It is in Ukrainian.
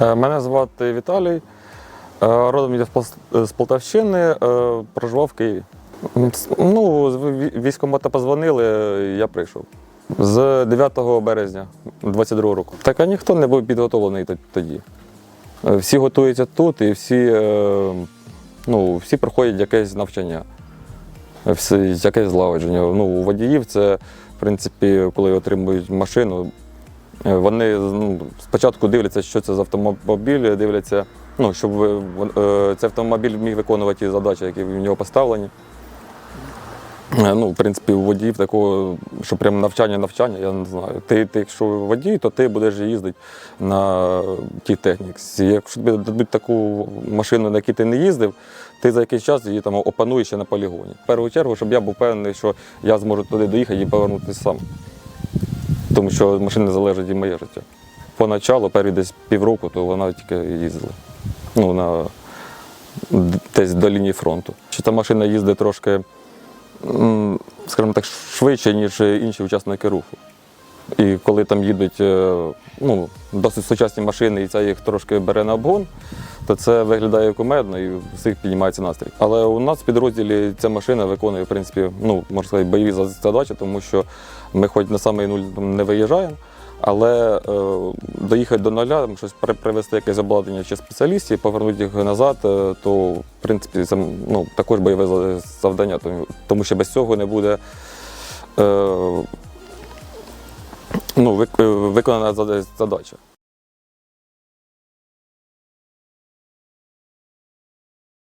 Е, Мене звати Віталій. Е, Родом я з Пол- Полтавщини, е, проживав в Києві. Ну, з ві- позвонили, я прийшов. З 9 березня 22 року. Так а ніхто не був підготовлений тоді. Всі готуються тут і всі, ну, всі проходять якесь навчання, якесь злагодження. Ну, у водіїв це, в принципі, коли отримують машину, Вони ну, спочатку дивляться, що це за автомобіль, дивляться, ну, щоб е, цей автомобіль міг виконувати ті задачі, які в нього поставлені. Е, Ну, в принципі, у водіїв такого, що прям навчання, навчання, я не знаю. Ти, ти якщо водій, то ти будеш їздити на тій техніці. Якщо тобі дадуть таку машину, на якій ти не їздив, ти за якийсь час її там опануєш на полігоні. В першу чергу, щоб я був певний, що я зможу туди доїхати і повернутися сам тому що від машини залежить і моє життя. Поначалу, перші десь півроку, то вона тільки їздила. Ну, на, десь до лінії фронту. Що та машина їздить трошки, скажімо так, швидше, ніж інші учасники руху. І коли там їдуть е, ну, досить сучасні машини, і це їх трошки бере на обгон, то це виглядає кумедно і всіх піднімається настрій. Але у нас в підрозділі ця машина виконує, в принципі, ну, можна сказати, бойові задачі, тому що ми хоч на самий нуль не виїжджаємо, але е, доїхати до нуля, щось привезти якесь обладнання чи спеціалістів, повернути їх назад, е, то в принципі це ну, також бойове завдання, тому, тому що без цього не буде. Е, ну, виконана задача.